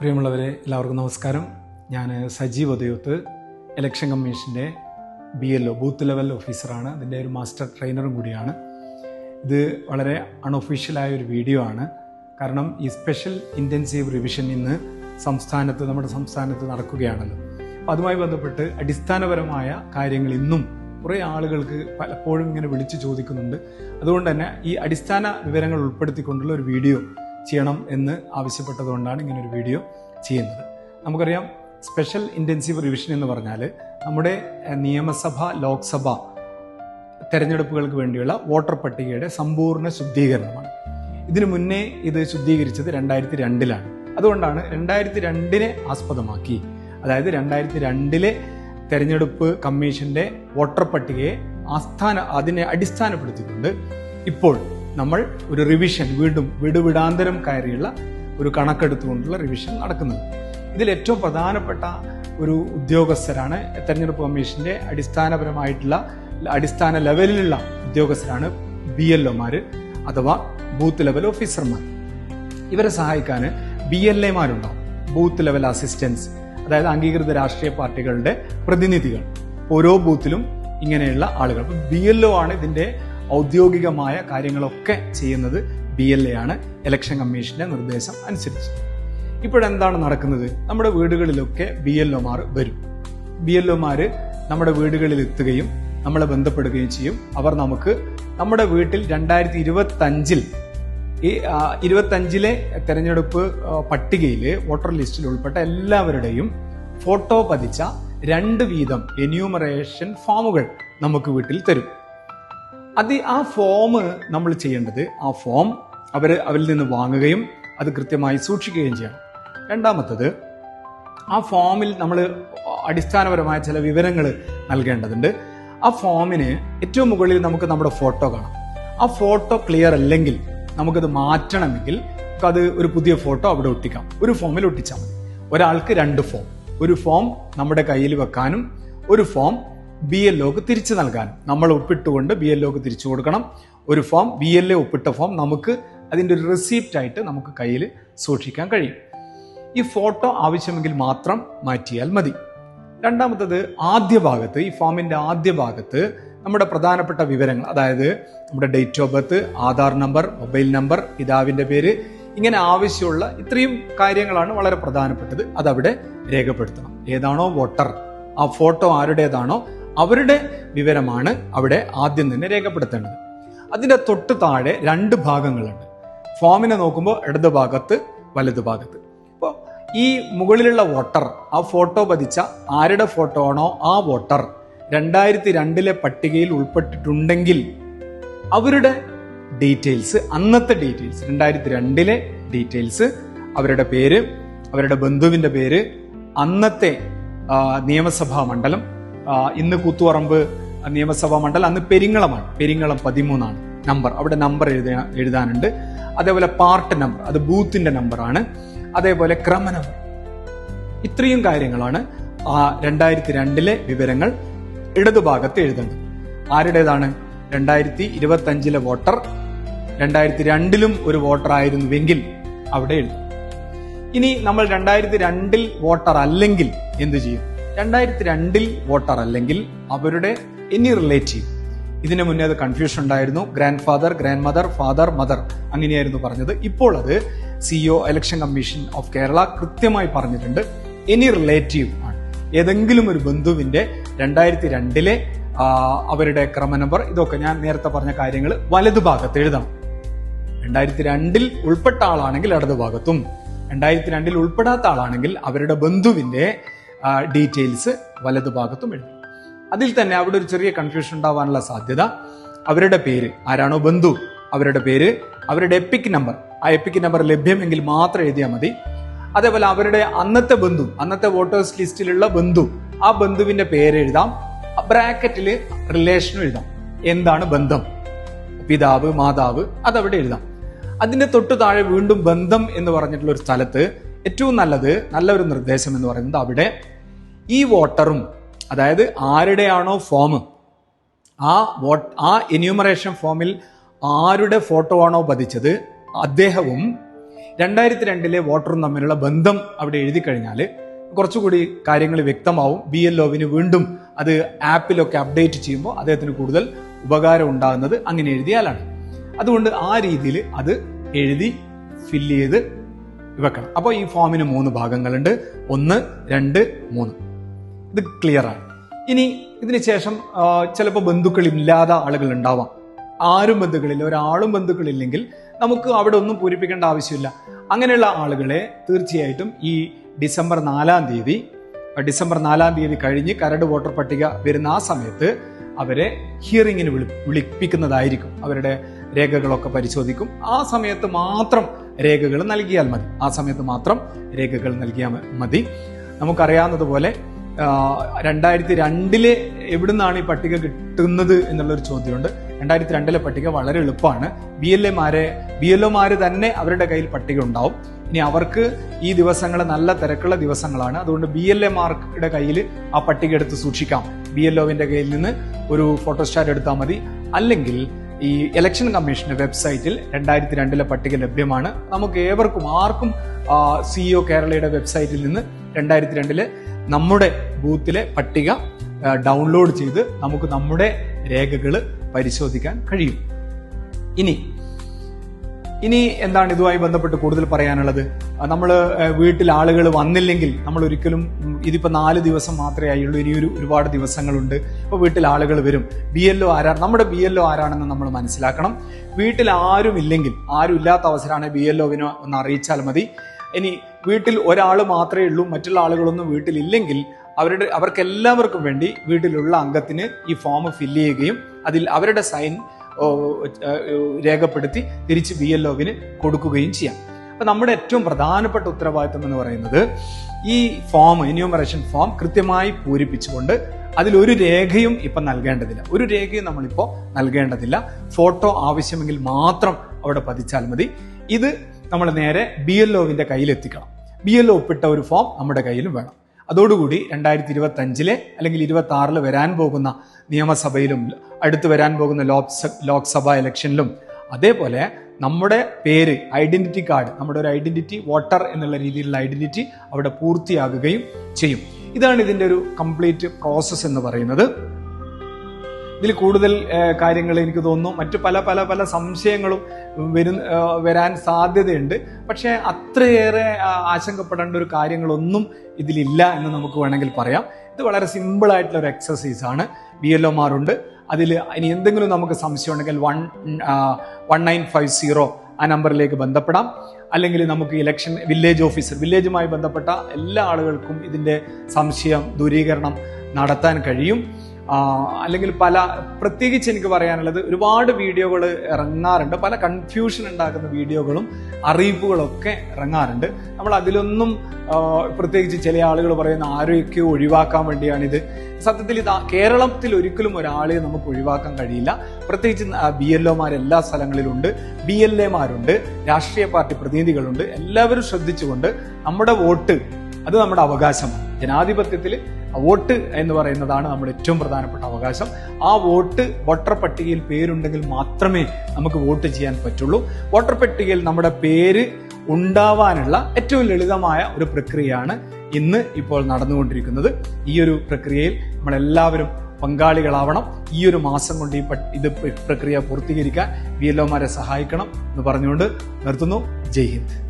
പ്രിയമുള്ളവരെ എല്ലാവർക്കും നമസ്കാരം. ഞാൻ സജീവ് ഉദയത്ത് ഇലക്ഷൻ കമ്മീഷന്റെ B L O booth level ഓഫീസറാണ് അതിന്റെ ഒരു മാസ്റ്റർ ട്രെയിനറും കൂടിയാണ്. ഇത് വളരെ അൺഒഫീഷ്യലായ ഒരു വീഡിയോ ആണ്. കാരണം ഈ സ്പെഷ്യൽ ഇന്റൻസീവ് റിവിഷൻ ഇന്ന് സംസ്ഥാനത്ത് നമ്മുടെ സംസ്ഥാനത്ത് നടക്കുകയാണല്ലോ. അപ്പോൾ അതുമായി ബന്ധപ്പെട്ട് അടിസ്ഥാനപരമായ കാര്യങ്ങൾ ഇന്നും കുറേ ആളുകൾക്ക് പലപ്പോഴും ഇങ്ങനെ വിളിച്ചു ചോദിക്കുന്നുണ്ട്. അതുകൊണ്ട് തന്നെ ഈ അടിസ്ഥാന വിവരങ്ങൾ ഉൾപ്പെടുത്തിക്കൊണ്ടുള്ള ഒരു വീഡിയോ ചെയ്യണം എന്ന് ആവശ്യപ്പെട്ടതുകൊണ്ടാണ് ഇങ്ങനൊരു വീഡിയോ ചെയ്യുന്നത്. നമുക്കറിയാം സ്പെഷ്യൽ ഇന്റൻസീവ് റിവിഷൻ എന്ന് പറഞ്ഞാൽ നമ്മുടെ നിയമസഭ ലോക്സഭ തെരഞ്ഞെടുപ്പുകൾക്ക് വേണ്ടിയുള്ള വോട്ടർ പട്ടികയുടെ സമ്പൂർണ ശുദ്ധീകരണമാണ്. ഇതിനു മുന്നേ ഇത് ശുദ്ധീകരിച്ചത് രണ്ടായിരത്തി രണ്ടിലാണ് അതുകൊണ്ടാണ് രണ്ടായിരത്തി രണ്ടിനെ ആസ്പദമാക്കി. അതായത് രണ്ടായിരത്തി രണ്ടിലെ തെരഞ്ഞെടുപ്പ് കമ്മീഷന്റെ വോട്ടർ പട്ടികയെ ആസ്ഥാന അതിനെ അടിസ്ഥാനപ്പെടുത്തിക്കൊണ്ട് ഇപ്പോൾ നമ്മൾ ഒരു റിവിഷൻ വീണ്ടും വിടുവിടാന്തരം കയറിയുള്ള ഒരു കണക്കെടുത്തുകൊണ്ടുള്ള റിവിഷൻ നടക്കുന്നത്. ഇതിൽ ഏറ്റവും പ്രധാനപ്പെട്ട ഒരു ഉദ്യോഗസ്ഥരാണ് തെരഞ്ഞെടുപ്പ് കമ്മീഷന്റെ അടിസ്ഥാനപരമായിട്ടുള്ള അടിസ്ഥാന ലെവലിലുള്ള ഉദ്യോഗസ്ഥരാണ് ബി എൽ ഒമാര് അഥവാ ബൂത്ത് ലെവൽ ഓഫീസർമാർ ഇവരെ സഹായിക്കാൻ ബി എൽ എമാരുണ്ടാവും. ബൂത്ത് ലെവൽ അസിസ്റ്റൻസ് അതായത് അംഗീകൃത രാഷ്ട്രീയ പാർട്ടികളുടെ പ്രതിനിധികൾ. ഓരോ ബൂത്തിലും ഇങ്ങനെയുള്ള ആളുകൾ. ബി എൽ ഒ ആണ് ഇതിന്റെ ഔദ്യോഗികമായ കാര്യങ്ങളൊക്കെ ചെയ്യുന്നത് ബി എൽ എ ആണ്. ഇലക്ഷൻ കമ്മീഷന്റെ നിർദ്ദേശം അനുസരിച്ച്. ഇപ്പോഴെന്താണ് നടക്കുന്നത്? നമ്മുടെ വീടുകളിലൊക്കെ ബി എൽ ഒമാർ വരും. ബി എൽ ഒമാർ നമ്മുടെ വീടുകളിൽ എത്തുകയും നമ്മളെ ബന്ധപ്പെടുകയും ചെയ്യും. അവർ നമുക്ക് നമ്മുടെ വീട്ടിൽ രണ്ടായിരത്തി ഇരുപത്തി അഞ്ചിൽ ഈ ഇരുപത്തി ഇരുപത്തഞ്ചിലെ തെരഞ്ഞെടുപ്പ് പട്ടികയിൽ വോട്ടർ ലിസ്റ്റിൽ ഉൾപ്പെട്ട എല്ലാവരുടെയും ഫോട്ടോ പതിച്ച രണ്ട് വീതം എന്യൂമറേഷൻ ഫോമുകൾ നമുക്ക് വീട്ടിൽ തരും. അത് ആ ഫോം നമ്മൾ ചെയ്യേണ്ടത് ആ ഫോം അവർ അവരിൽ നിന്ന് വാങ്ങുകയും അത് കൃത്യമായി സൂക്ഷിക്കുകയും ചെയ്യണം. രണ്ടാമത്തത് ആ ഫോമിൽ നമ്മൾ അടിസ്ഥാനപരമായ ചില വിവരങ്ങൾ നൽകേണ്ടതുണ്ട്. ആ ഫോമിന് ഏറ്റവും മുകളിൽ നമുക്ക് നമ്മുടെ ഫോട്ടോ കാണാം. ആ ഫോട്ടോ ക്ലിയർ അല്ലെങ്കിൽ നമുക്കത് മാറ്റണമെങ്കിൽ അത് ഒരു പുതിയ ഫോട്ടോ അവിടെ ഒട്ടിക്കാം. ഒരു ഫോമിൽ ഒട്ടിച്ചാൽ മതി. ഒരാൾക്ക് രണ്ട് ഫോം ഒരു ഫോം നമ്മുടെ കയ്യിൽ വെക്കാനും ഒരു ഫോം ബി എൽ ഒക്ക് തിരിച്ചു നൽകാൻ. നമ്മൾ ഒപ്പിട്ടുകൊണ്ട് ബി എൽ ഒക്ക് തിരിച്ചു കൊടുക്കണം. ഒരു ഫോം ബി എൽ എ ഒപ്പിട്ട ഫോം നമുക്ക് അതിന്റെ ഒരു റെസീപ്റ്റ് ആയിട്ട് നമുക്ക് കയ്യിൽ സൂക്ഷിക്കാൻ കഴിയും. ഈ ഫോട്ടോ ആവശ്യമെങ്കിൽ മാത്രം മാറ്റിയാൽ മതി. രണ്ടാമത്തത് ആദ്യ ഭാഗത്ത് ഈ ഫോമിന്റെ ആദ്യ ഭാഗത്ത് നമ്മുടെ പ്രധാനപ്പെട്ട വിവരങ്ങൾ അതായത് നമ്മുടെ date of birth Aadhaar number mobile number പിതാവിന്റെ പേര് ഇങ്ങനെ ആവശ്യമുള്ള ഇത്രയും കാര്യങ്ങളാണ് വളരെ പ്രധാനപ്പെട്ടത്. അതവിടെ രേഖപ്പെടുത്തണം. ഏതാണോ വോട്ടർ. ആ ഫോട്ടോ ആരുടേതാണോ അവരുടെ വിവരമാണ് അവിടെ ആദ്യം തന്നെ രേഖപ്പെടുത്തേണ്ടത്. അതിന്റെ തൊട്ട് താഴെ രണ്ട് ഭാഗങ്ങളുണ്ട്. ഫോമിനെ നോക്കുമ്പോൾ ഇടത് ഭാഗത്ത് വലത് ഭാഗത്ത്. അപ്പോൾ ഈ മുകളിലുള്ള വോട്ടർ ആ ഫോട്ടോ പതിച്ച ആരുടെ ഫോട്ടോ ആണോ ആ വോട്ടർ രണ്ടായിരത്തി രണ്ടിലെ പട്ടികയിൽ ഉൾപ്പെട്ടിട്ടുണ്ടെങ്കിൽ അവരുടെ ഡീറ്റെയിൽസ് അന്നത്തെ ഡീറ്റെയിൽസ് രണ്ടായിരത്തി രണ്ടിലെ ഡീറ്റെയിൽസ് അവരുടെ പേര് അവരുടെ ബന്ധുവിന്റെ പേര് അന്നത്തെ നിയമസഭാ മണ്ഡലം ഇന്ന് കൂത്തുപറമ്പ് നിയമസഭാ മണ്ഡലം അന്ന് പെരിങ്ങളമാണ്. പെരിങ്ങളം പതിമൂന്നാണ് നമ്പർ. അവിടെ നമ്പർ എഴുതാ എഴുതാനുണ്ട്. അതേപോലെ പാർട്ട് നമ്പർ അത് ബൂത്തിന്റെ നമ്പറാണ്. അതേപോലെ ക്രമ നമ്പർ ഇത്രയും കാര്യങ്ങളാണ് ആ രണ്ടായിരത്തി രണ്ടിലെ വിവരങ്ങൾ ഇടതുഭാഗത്ത് എഴുതേണ്ടത് ആരുടേതാണ്? രണ്ടായിരത്തി ഇരുപത്തി അഞ്ചിലെ വോട്ടർ. രണ്ടായിരത്തി രണ്ടിലും ഒരു വോട്ടർ ആയിരുന്നുവെങ്കിൽ അവിടെ എഴുതും. ഇനി നമ്മൾ രണ്ടായിരത്തി രണ്ടിൽ വോട്ടർ അല്ലെങ്കിൽ എന്തു ചെയ്യും? രണ്ടായിരത്തി രണ്ടിൽ വോട്ടർ അല്ലെങ്കിൽ അവരുടെ എനി റിലേറ്റീവ് ഇതിനു മുന്നേ അത് കൺഫ്യൂഷൻ ഉണ്ടായിരുന്നു. Grandfather grandmother father mother അങ്ങനെയായിരുന്നു പറഞ്ഞത്. ഇപ്പോൾ അത് CEO election commission of Kerala കൃത്യമായി പറഞ്ഞിട്ടുണ്ട്. എനി റിലേറ്റീവ് ആണ്. ഏതെങ്കിലും ഒരു ബന്ധുവിന്റെ രണ്ടായിരത്തി രണ്ടിലെ അവരുടെ ക്രമ നമ്പർ ഇതൊക്കെ ഞാൻ നേരത്തെ പറഞ്ഞ കാര്യങ്ങൾ വലതുഭാഗത്ത് എഴുതണം. രണ്ടായിരത്തി രണ്ടിൽ ഉൾപ്പെട്ട ആളാണെങ്കിൽ ഇടതുഭാഗത്തും. രണ്ടായിരത്തി രണ്ടിൽ ഉൾപ്പെടാത്ത ആളാണെങ്കിൽ അവരുടെ ബന്ധുവിന്റെ ഡീറ്റെയിൽസ് വലതുഭാഗത്തും എഴുതും അതിൽ തന്നെ അവിടെ ഒരു ചെറിയ കൺഫ്യൂഷൻ ഉണ്ടാവാനുള്ള സാധ്യത. അവരുടെ പേര് ആരാണോ ബന്ധു അവരുടെ പേര് അവരുടെ എപ്പിക് നമ്പർ ആ എപ്പിക് നമ്പർ ലഭ്യമെങ്കിൽ മാത്രം എഴുതിയാൽ മതി. അതേപോലെ അവരുടെ അന്നത്തെ ബന്ധു അന്നത്തെ വോട്ടേഴ്സ് ലിസ്റ്റിലുള്ള ബന്ധു ആ ബന്ധുവിന്റെ പേര് എഴുതാം. ബ്രാക്കറ്റിൽ റിലേഷനും എഴുതാം. എന്താണ് ബന്ധം? പിതാവ് മാതാവ് അതവിടെ എഴുതാം. അതിന്റെ തൊട്ടു താഴെ വീണ്ടും ബന്ധം എന്ന് പറഞ്ഞിട്ടുള്ള ഒരു സ്ഥലത്ത് ഏറ്റവും നല്ലത് നല്ലൊരു നിർദ്ദേശം എന്ന് പറയുന്നത് അവിടെ ഈ വോട്ടറും അതായത് ആരുടെയാണോ ഫോം ആ വോട്ട് ആ എന്യൂമറേഷൻ ഫോമിൽ ആരുടെ ഫോട്ടോ ആണോ പതിച്ചത് അദ്ദേഹവും രണ്ടായിരത്തി രണ്ടിലെ വോട്ടറും തമ്മിലുള്ള ബന്ധം അവിടെ എഴുതി കഴിഞ്ഞാൽ കുറച്ചുകൂടി കാര്യങ്ങൾ വ്യക്തമാവും. ബി എൽ ഒവിന് വീണ്ടും അത് ആപ്പിലൊക്കെ അപ്ഡേറ്റ് ചെയ്യുമ്പോൾ അദ്ദേഹത്തിന് കൂടുതൽ ഉപകാരം ഉണ്ടാകുന്നത് അങ്ങനെ എഴുതിയാലാണ്. അതുകൊണ്ട് ആ രീതിയിൽ അത് എഴുതി ഫില്ല് ചെയ്ത് വെക്കണം. അപ്പോൾ ഈ ഫോമിന് മൂന്ന് ഭാഗങ്ങളുണ്ട്. ഒന്ന് രണ്ട് മൂന്ന്. ഇത് ക്ലിയർ ആണ്. ഇനി ഇതിന് ശേഷം ചിലപ്പോൾ ബന്ധുക്കളില്ലാതെ ആളുകൾ ഉണ്ടാവാം ആരും ബന്ധുക്കളില്ല ഒരാളും ബന്ധുക്കളില്ലെങ്കിൽ നമുക്ക് അവിടെ ഒന്നും പൂരിപ്പിക്കേണ്ട ആവശ്യമില്ല. അങ്ങനെയുള്ള ആളുകളെ തീർച്ചയായിട്ടും ഈ ഡിസംബർ നാലാം തീയതി ഡിസംബർ നാലാം തീയതി കഴിഞ്ഞ് കരട് വോട്ടർ പട്ടിക വരുന്ന ആ സമയത്ത് അവരെ ഹിയറിങ്ങിന് വിളി വിളിപ്പിക്കുന്നതായിരിക്കും. അവരുടെ രേഖകളൊക്കെ പരിശോധിക്കും. ആ സമയത്ത് മാത്രം രേഖകൾ നൽകിയാൽ മതി. ആ സമയത്ത് മാത്രം രേഖകൾ നൽകിയാൽ മതി. നമുക്കറിയാവുന്നതുപോലെ രണ്ടായിരത്തി രണ്ടിലെ എവിടുന്നാണ് ഈ പട്ടിക കിട്ടുന്നത് എന്നുള്ളൊരു ചോദ്യമുണ്ട്. രണ്ടായിരത്തി രണ്ടിലെ പട്ടിക വളരെ എളുപ്പമാണ്. ബി എൽ എമാരെ ബി എൽ ഒമാര് തന്നെ അവരുടെ കയ്യിൽ പട്ടിക ഉണ്ടാവും. ഇനി അവർക്ക് ഈ ദിവസങ്ങൾ നല്ല തിരക്കുള്ള ദിവസങ്ങളാണ്. അതുകൊണ്ട് ബി എൽ എമാർക്കുടെ കയ്യിൽ ആ പട്ടിക എടുത്ത് സൂക്ഷിക്കാം. ബി എൽ ഒവിന്റെ കയ്യിൽ നിന്ന് ഒരു ഫോട്ടോസ്റ്റാറ്റ് എടുത്താൽ മതി. അല്ലെങ്കിൽ ഈ ഇലക്ഷൻ കമ്മീഷന്റെ വെബ്സൈറ്റിൽ രണ്ടായിരത്തി രണ്ടിലെ പട്ടിക ലഭ്യമാണ്. നമുക്ക് ഏവർക്കും ആർക്കും സിഇഒ കേരളയുടെ വെബ്സൈറ്റിൽ നിന്ന് രണ്ടായിരത്തി രണ്ടിലെ നമ്മുടെ ബൂത്തിലെ പട്ടിക ഡൗൺലോഡ് ചെയ്ത് നമുക്ക് നമ്മുടെ രേഖകൾ പരിശോധിക്കാൻ കഴിയും. ഇനി ഇനി എന്താണ് ഇതുമായി ബന്ധപ്പെട്ട് കൂടുതൽ പറയാനുള്ളത്? നമ്മൾ വീട്ടിൽ ആളുകൾ വന്നില്ലെങ്കിൽ നമ്മൾ ഒരിക്കലും ഇതിപ്പോ നാല് ദിവസം മാത്രമേ ആയുള്ളൂ. ഇനിയൊരു ഒരു ഒരുപാട് ദിവസങ്ങളുണ്ട്. ഇപ്പൊ വീട്ടിൽ ആളുകൾ വരും. ബി എൽ ഒ ആരാ നമ്മുടെ ബി എൽ ഒ ആരാണെന്ന് നമ്മൾ മനസ്സിലാക്കണം. വീട്ടിൽ ആരും ഇല്ലെങ്കിൽ ആരും ഇല്ലാത്ത അവസരമാണ് ബി എൽ ഒവിനെ ഒന്ന് അറിയിച്ചാൽ മതി. ഇനി വീട്ടിൽ ഒരാൾ മാത്രമേ ഉള്ളൂ മറ്റുള്ള ആളുകളൊന്നും വീട്ടിലില്ലെങ്കിൽ അവരുടെ അവർക്കെല്ലാവർക്കും വേണ്ടി വീട്ടിലുള്ള അംഗത്തിന് ഈ ഫോം ഫില്ല് ചെയ്യുകയും അതിൽ അവരുടെ സൈൻ രേഖപ്പെടുത്തി തിരിച്ച് ബി എൽ ഒവിന് കൊടുക്കുകയും ചെയ്യാം. അപ്പൊ നമ്മുടെ ഏറ്റവും പ്രധാനപ്പെട്ട ഉത്തരവാദിത്വം എന്ന് പറയുന്നത് ഈ ഫോം എന്യൂമറേഷൻ ഫോം കൃത്യമായി പൂരിപ്പിച്ചുകൊണ്ട് അതിലൊരു രേഖയും ഇപ്പം നൽകേണ്ടതില്ല. ഒരു രേഖയും നമ്മളിപ്പോൾ നൽകേണ്ടതില്ല. ഫോട്ടോ ആവശ്യമെങ്കിൽ മാത്രം അവിടെ പതിച്ചാൽ മതി. ഇത് നമ്മൾ നേരെ ബി എൽ ഒവിന്റെ കയ്യിലെത്തിക്കണം. ബി എൽ ഒ ഒപ്പിട്ട ഒരു ഫോം നമ്മുടെ കയ്യിലും വേണം. അതോടുകൂടി രണ്ടായിരത്തി ഇരുപത്തഞ്ചിലെ അല്ലെങ്കിൽ ഇരുപത്തി ആറിൽ വരാൻ പോകുന്ന നിയമസഭയിലും അടുത്ത് വരാൻ പോകുന്ന ലോക്സ ലോക്സഭ ഇലക്ഷനിലും അതേപോലെ നമ്മുടെ പേര് ഐഡന്റിറ്റി കാർഡ് നമ്മുടെ ഒരു ഐഡന്റിറ്റി വോട്ടർ എന്നുള്ള രീതിയിലുള്ള ഐഡന്റിറ്റി അവിടെ പൂർത്തിയാകുകയും ചെയ്യും. ഇതാണ് ഇതിന്റെ ഒരു കംപ്ലീറ്റ് പ്രോസസ്സ് എന്ന് പറയുന്നത്. ഇതിൽ കൂടുതൽ കാര്യങ്ങൾ എനിക്ക് തോന്നുന്നു. മറ്റു പല പല പല സംശയങ്ങളും വരും വരാൻ സാധ്യതയുണ്ട്. പക്ഷേ അത്രയേറെ ആശങ്കപ്പെടേണ്ട ഒരു കാര്യങ്ങളൊന്നും ഇതിലില്ല എന്ന് നമുക്ക് വേണമെങ്കിൽ പറയാം. ഇത് വളരെ സിമ്പിൾ ആയിട്ടുള്ള ഒരു എക്സസൈസ് ആണ്. ബി എൽ ഒമാരുണ്ട് അതിൽ ഇനി എന്തെങ്കിലും നമുക്ക് സംശയം ഉണ്ടെങ്കിൽ one one nine five zero ആ നമ്പറിലേക്ക് ബന്ധപ്പെടാം. അല്ലെങ്കിൽ നമുക്ക് ഇലക്ഷൻ വില്ലേജ് ഓഫീസർ വില്ലേജുമായി ബന്ധപ്പെട്ട എല്ലാ ആളുകൾക്കും ഇതിന്റെ സംശയം ദൂരീകരണം നടത്താൻ കഴിയും. അല്ലെങ്കിൽ പല പ്രത്യേകിച്ച് എനിക്ക് പറയാനുള്ളത് ഒരുപാട് വീഡിയോകൾ ഇറങ്ങാറുണ്ട്. പല കൺഫ്യൂഷൻ ഉണ്ടാക്കുന്ന വീഡിയോകളും അറിയിപ്പുകളൊക്കെ ഇറങ്ങാറുണ്ട്. നമ്മൾ അതിലൊന്നും പ്രത്യേകിച്ച് ചില ആളുകൾ പറയുന്ന ആരെയൊക്കെ ഒഴിവാക്കാൻ വേണ്ടിയാണിത്. സത്യത്തിൽ ഇത് കേരളത്തിൽ ഒരിക്കലും ഒരാളെ നമുക്ക് ഒഴിവാക്കാൻ കഴിയില്ല. പ്രത്യേകിച്ച് ബി എൽ ഒമാർ എല്ലാ സ്ഥലങ്ങളിലുണ്ട്. ബി എൽ എമാരുണ്ട്. രാഷ്ട്രീയ പാർട്ടി പ്രതിനിധികളുണ്ട്. എല്ലാവരും ശ്രദ്ധിച്ചുകൊണ്ട് നമ്മുടെ വോട്ട് അത് നമ്മുടെ അവകാശമാണ്. ജനാധിപത്യത്തിൽ വോട്ട് എന്ന് പറയുന്നതാണ് നമ്മുടെ ഏറ്റവും പ്രധാനപ്പെട്ട അവകാശം. ആ വോട്ട് വോട്ടർ പട്ടികയിൽ പേരുണ്ടെങ്കിൽ മാത്രമേ നമുക്ക് വോട്ട് ചെയ്യാൻ പറ്റുള്ളൂ. വോട്ടർ പട്ടികയിൽ നമ്മുടെ പേര് ഉണ്ടാവാനുള്ള ഏറ്റവും ലളിതമായ ഒരു പ്രക്രിയയാണ് ഇന്ന് ഇപ്പോൾ നടന്നുകൊണ്ടിരിക്കുന്നത്. ഈ ഒരു പ്രക്രിയയിൽ നമ്മളെല്ലാവരും പങ്കാളികളാവണം. ഈ ഒരു മാസം കൊണ്ട് ഈ ഇത് പ്രക്രിയ പൂർത്തീകരിക്കാൻ വി എൽ ഒമാരെ സഹായിക്കണം എന്ന് പറഞ്ഞുകൊണ്ട് നിർത്തുന്നു. ജയ് ഹിന്ദ്.